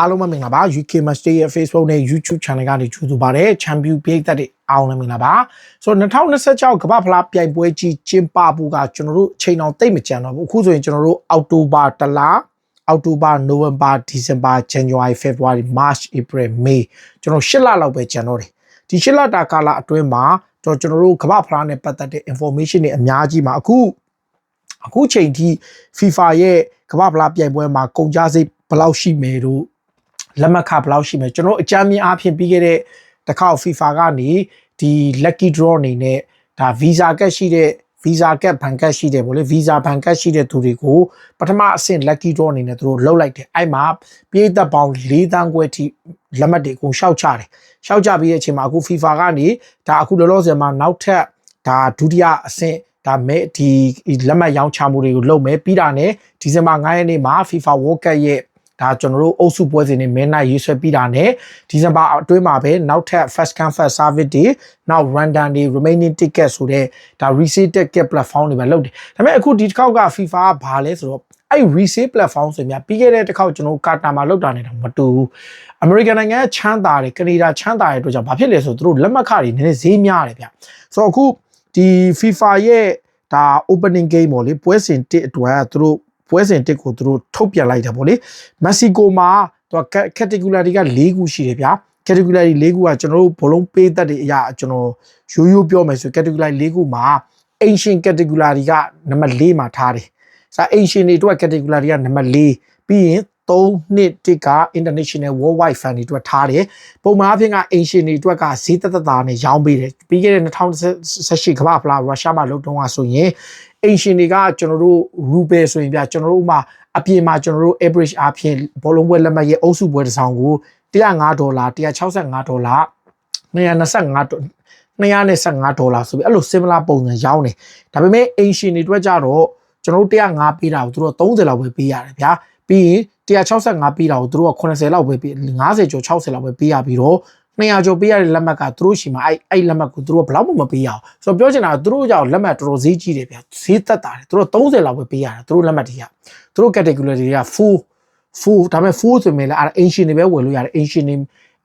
အားလုံးပဲမင်္ဂလာပါ UK Master ရဲ့ Facebook နဲ့ YouTube Channel ကနေကြိုဆိုပါရစေ Champion ပြည်သက်တွေအားလုံးပဲမင်္ဂလာပါဆိုတော့2026ကမ္ဘာဖလားပြိုင်ပွဲကြီးကျင်းပဖို့ကကျွန်တော်တို့အချိန်အောင်တိတ်မကြံတော့ဘူးအခုဆိုရင်ကျွန်တော်တို့အောက်တိုဘာတလအောက်တိုဘာနိုဝင်ဘာဒီဇင်ဘာဇန်နဝါရီဖေဖော်ဝါရီမတ်ဧပြီမေကျွန်တော်၈လလောက်ပဲကျန်တော့တယ်ဒီ၈လတာကာလအတွင်းမှာကျွန်တော်တို့ကမ္ဘာဖလားနဲ့ပတ်သက်တဲ့ information တွေအများကြီးမှာအခုအခုချိန်ထိ FIFA ရဲ့ကမ္ဘာဖလားပြိုင်ပွဲမှာကုန်ကြစိတ်ဘယ်လောက်ရှိမယ်တို့ လက်မှတ်ခဘယ်လောက်ရှိမယ်ကျွန်တော်အကြမ်းမြင်အားဖြင့်ပြီးခဲ့တဲ့တစ်ခါ FIFA ကနေဒီ lucky draw အနေနဲ့ဒါ visa ကတ်ရှိတဲ့ visa ကတ်ဘန်ကတ်ရှိတယ်ဗောလေ visa ဘန်ကတ်ရှိတဲ့သူတွေကိုပထမအဆင့် lucky draw အနေနဲ့သူတို့လှုပ်လိုက်တယ်အဲ့မှာပြည်သက်ပေါင်း၄တန်းခွဲထိလက်မှတ်တွေအကုန်ရှောက်ချတယ်ရှောက်ချပြီးတဲ့အချိန်မှာအခု FIFA ကနေဒါအခုလောလောဆယ်မှာနောက်ထပ်ဒါဒုတိယအဆင့်ဒါမဲ့ဒီလက်မှတ်ရောင်းချမှုတွေကိုလုပ်မယ်ပြီးတာနဲ့ဒီဇင်ဘာ9ရက်နေ့မှာ FIFA World Cup ရဲ့ ဒါကျွန်တော်တို့အုပ်စုပွဲစဉ်တွေမင်းနိုင်ရေးဆွဲပြီးတာနဲ့ဒီဇင်ဘာအတွင်းမှာပဲနောက်ထပ် first come first service တွေနောက် random တွေ remaining ticket ဆိုတဲ့ဒါ resale ticket platform တွေပဲလုပ်တယ်ဒါပေမဲ့အခုဒီတစ်ခေါက်က FIFA ကဘာလဲဆိုတော့အဲ့ resale platform ဆိုများပြီးခဲ့တဲ့တစ်ခေါက်ကျွန်တော်ကာတာမှာလောက်တာနေတာမတူဘူး American နိုင်ငံချမ်းသာတယ်ကနေဒါချမ်းသာတဲ့အတွက်ကြောင့်ဘာဖြစ်လဲဆိုတော့သူတို့လက်မှတ်ခတွေနည်းနည်းဈေးများတယ်ဗျဆိုတော့အခုဒီ FIFA ရဲ့ဒါ opening game ပေါ့လေပွဲစဉ်တစ်အတွက်သူတို့ ပွဲစဉ်တစ်ကိုသူတို့ထုတ်ပြန်လိုက်တယ်ပေါ့လေမက္ဆီကိုမှာသူက category က၄ခုရှိတယ်ဗျာ category ၄ခုကကျွန်တော်တို့ဘလုံးပေးသက်တွေအရာကျွန်တော်ရိုးရိုးပြောမယ်ဆို category ၄ခုမှာ ancient category ကနံပါတ်၄မှာထားတယ်။စာ ancient တွေအတွက် category ကနံပါတ်၄ပြီးရင်3နှစ်တစ်က international worldwide fan တွေအတွက်ထားတယ်။ပုံမှန်အဖြစ်က ancient တွေအတွက်ကဈေးသက်သက်သာနဲ့ရောင်းပေးတယ်။ပြီးခဲ့တဲ့2018ကမ္ဘာဖလားရုရှားမှာလုပ်တုန်းကဆိုရင် ancient တွေကကျွန်တော်တို့ ruble ဆိုရင်ပြကျွန်တော်တို့ဥမာအပြင်မှာကျွန်တော်တို့ average အဖြစ်ဘောလုံးပွဲလက်မှတ်ရဲ့အုပ်စုပွဲတစ်ဆောင်ကို105ဒေါ်လာ165ဒေါ်လာ225 215ဒေါ်လာဆိုပြီးအဲ့လို similar ပုံစံရောင်းတယ်ဒါပေမဲ့ ancient တွေအတွက်ကြတော့ကျွန်တော်တို့105ပေးတာကိုသူတို့30လောက်ပဲပေးရတယ်ဗျာပြီးရင်165ပေးတာကိုသူတို့က80လောက်ပဲပေး50ကျော်60လောက်ပဲပေးရပြီးတော့ 200ကျော်ပေးရတဲ့လက်မှတ်ကသူတို့ရှိမှာအဲ့အဲ့လက်မှတ်ကိုသူတို့ကဘယ်လောက်မှမပေးရအောင်ဆိုတော့ပြောချင်တာကသူတို့ကြောင့်လက်မှတ်တော်တော်ဈေးကြီးတယ်ဗျာဈေးသက်တာတယ်သူတို့30လောက်ပဲပေးရတယ်သူတို့လက်မှတ်တွေကသူတို့ category တွေက full full ဒါပေမဲ့ full ဆိုရင်လည်းအဲ့ ancient တွေပဲဝယ်လို့ရတယ် ancient တွေ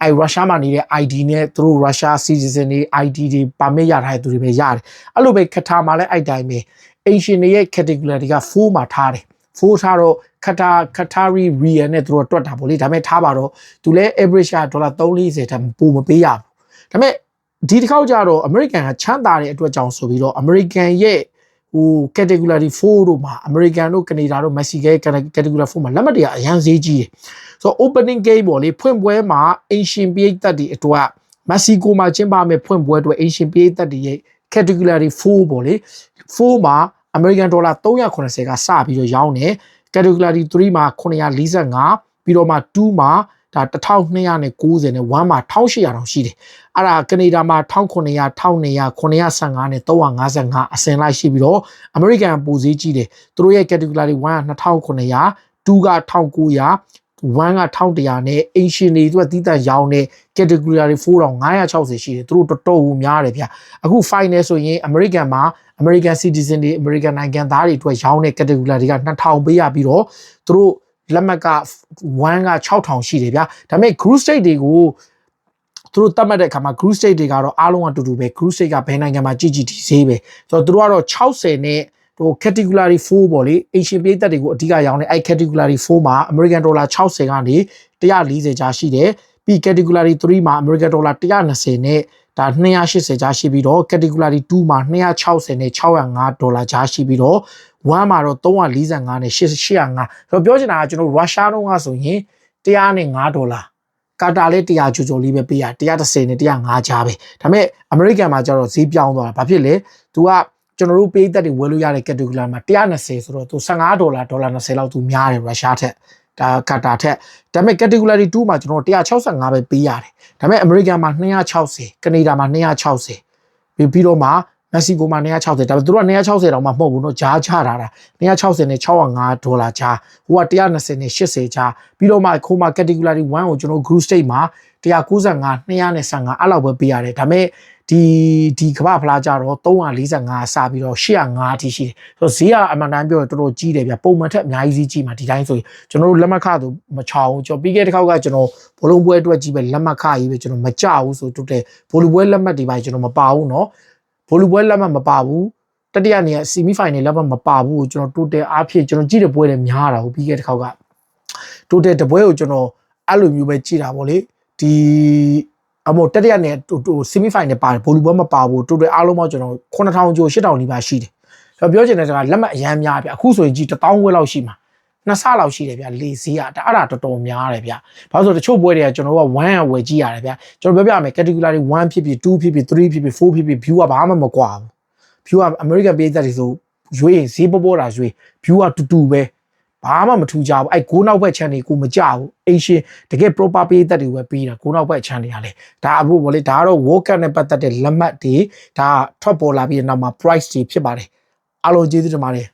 အဲရုရှားမှာနေတဲ့ ID နဲ့သူတို့ရုရှား citizen တွေ ID တွေပါမစ်ရထားတဲ့သူတွေပဲရတယ်အဲ့လိုပဲခထားမှာလည်းအဲ့တိုင်းပဲ Asian တွေရဲ့ category တွေက4မှာထားတယ် 4ထားတော့ခတာခတာရီ real နဲ့သူတို့တွက်တာပေါ့လေဒါပေမဲ့ထားပါတော့သူလဲ average ကဒေါ်လာ340ထက်ပိုမပေးရဘူးဒါပေမဲ့ဒီတစ်ခေါက်ကျတော့ American ကချမ်းသာတဲ့အတွက်ကြောင့်ဆိုပြီးတော့ American ရဲ့ဟို category 4တို့မှာ American တို့ Canada တို့ Mexico ရဲ့ category 4မှာလက်မှတ်တွေကအရန်ဈေးကြီးတယ်ဆိုတော့ opening game ပေါ့လေဖွင့်ပွဲမှာ Asian ပြည်သက်တွေအတွက် Mexico မှာကျင်းပမယ့်ဖွင့်ပွဲအတွက် Asian ပြည်သက်တွေရဲ့ category 4ပေါ့လေ4မှာ American Dollar 380ကစပြီးတော့ရောင်းတယ် category 3မှာ945ပြီးတော့မှ2မှာဒါ1290နဲ့1မှာ1800တောင်ရှိတယ်အဲ့ဒါကနေဒါမှာ1900 1200 915နဲ့355အစင်လိုက်ရှိပြီးတော့ American ပိုဈေးကြီးတယ်သူတို့ရဲ့ category 1က2900 2က1900 1က1100နဲ့ Asian တွေအတွက်တီးတန့်ရောင်းတဲ့ category 4560ရှိတယ်သူတို့တော်တော်ဟူများတယ်ဗျအခု final ဆိုရင် American မှာ American citizen တွေ American နိုင်ငံသားတွေအတွက်ရောင်းတဲ့ category တွေက2000ပေးရပြီးတော့သူတို့လက်မှတ်က1က6000ရှိတယ်ဗျာဒါပေမဲ့ group state တွေကိုသူတို့တတ်မှတ်တဲ့အခါမှာ group state တွေကတော့အားလုံးအတူတူပဲ group state ကဘယ်နိုင်ငံမှာကြည်ကြည်ဒီဈေးပဲဆိုတော့သူတို့ကတော့60နဲ့ ဟို category 4ပေါ့လေ Asian ပြည်သက်တွေကိုအဓိကရောင်းတဲ့အဲ category 4မှာ American dollar 60ကနေ140ကျားရှိတယ်ပြီး category 3မှာ American dollar 120နဲ့ဒါ280ကျားရှိပြီးတော့ category 2မှာ260နဲ့605ဒေါ်လာကျားရှိပြီးတော့1မှာတော့345နဲ့805ဆိုတော့ပြောချင်တာကကျွန်တော်ရုရှားတုန်းကဆိုရင်105ဒေါ်လာကာတာလေး100ကျော်ကျော်လေးပဲပေးရ130နဲ့105ကြားပဲဒါပေမဲ့အမေရိကန်မှာကျတော့ဈေးပြောင်းသွားတာဘာဖြစ်လဲ तू က ကျွန်တော်တို့ပေးသက်တွေဝယ်လို့ရတဲ့ category မှာ120ဆိုတော့သူ15ဒေါ်လာဒေါ်လာ20လောက်သူများတယ်ရုရှားထက်ဒါကာတာထက်ဒါပေမဲ့ category 2မှာကျွန်တော်165ပဲပေးရတယ်ဒါပေမဲ့ American မှာ260ကနေဒါမှာ260ပြီးပြီးတော့မှမက္ဆီကိုမှာ260ဒါပေမဲ့သူတို့က260တောင်မှမဟုတ်ဘူးเนาะဂျားချထားတာ260နဲ့605ဒေါ်လာဂျားဟိုက120နဲ့80ဂျားပြီးတော့မှခိုးမှာ category 1ကိုကျွန်တော် group state မှာ195 255အဲ့လောက်ပဲပေးရတယ်ဒါပေမဲ့ ဒီဒီကမ္ဘာဖလားကြတော့345စပြီးတော့805အထိရှိတယ်ဆိုတော့ဈေးကအမှန်တမ်းပြောရင်တော်တော်ကြီးတယ်ဗျပုံမှန်ထက်အများကြီးဈေးကြီးမှာဒီတိုင်းဆိုရင်ကျွန်တော်တို့လက်မှတ်ခဆိုမချောင်းကျွန်တော်ပြီးခဲ့တဲ့ခေါက်ကကျွန်တော်ဘောလုံးပွဲအတွက်ကြီးပဲလက်မှတ်ခရေးပဲကျွန်တော်မကြဘူးဆိုတော့တဲ့ဘောလုံးပွဲလက်မှတ်တွေပါကျွန်တော်မပါဘူးเนาะဘောလုံးပွဲလက်မှတ်မပါဘူးတတိယနေရာဆီမီဖိုင်နယ်လက်မှတ်မပါဘူးကိုကျွန်တော်တိုတယ်အားဖြင့်ကျွန်တော်ကြည့်တဲ့ပွဲတွေများတာကိုပြီးခဲ့တဲ့ခေါက်ကတိုတယ်တပွဲကိုကျွန်တော်အဲ့လိုမျိုးပဲကြည့်တာဗောလေဒီ အမို့တတိယနေတူတူဆီမီဖိုင်နယ်ပါတယ်ဘောလုံးပွဲမပါဘူးတိုတယ်အားလုံးပေါင်းကျွန်တော်9000ကျော်8000နီးပါးရှိတယ်ကျွန်တော်ပြောချင်တဲ့စကားလက်မှတ်အရန်များဗျအခုဆိုရင်ကြည့်1000ခွဲလောက်ရှိမှာနှစ်ဆလောက်ရှိတယ်ဗျလေဈေးอ่ะဒါအဲ့ဒါတော်တော်များတယ်ဗျဘာလို့ဆိုတချို့ပွဲတွေကကျွန်တော်က1ရဝယ်ကြည့်ရတယ်ဗျကျွန်တော်ပြောပြမယ် category 1ဖြစ်ဖြစ်2ဖြစ်ဖြစ်3ဖြစ်ဖြစ်4ဖြစ်ဖြစ် view ကဘာမှမကွာဘူး view က American ပေးသက်တွေဆိုရွေးရင်ဈေးပေါ်ပေါ်တာရွေး view ကတူတူပဲ ဘာမှမထူကြဘူးအဲ့ကိုးနောက်ဘက် channel ကိုမကြဘူးအိရှင်တကယ် proper ပေးသက်တွေပဲပေးတာကိုးနောက်ဘက် channel တွေကလေဒါအဖို့ဗောလေဒါကတော့ work cup နဲ့ပတ်သက်တဲ့လက်မှတ်တွေဒါထွက်ပေါ်လာပြီးတဲ့နောက်မှာ price တွေဖြစ်ပါတယ်အားလုံးကျေးဇူးတင်ပါတယ်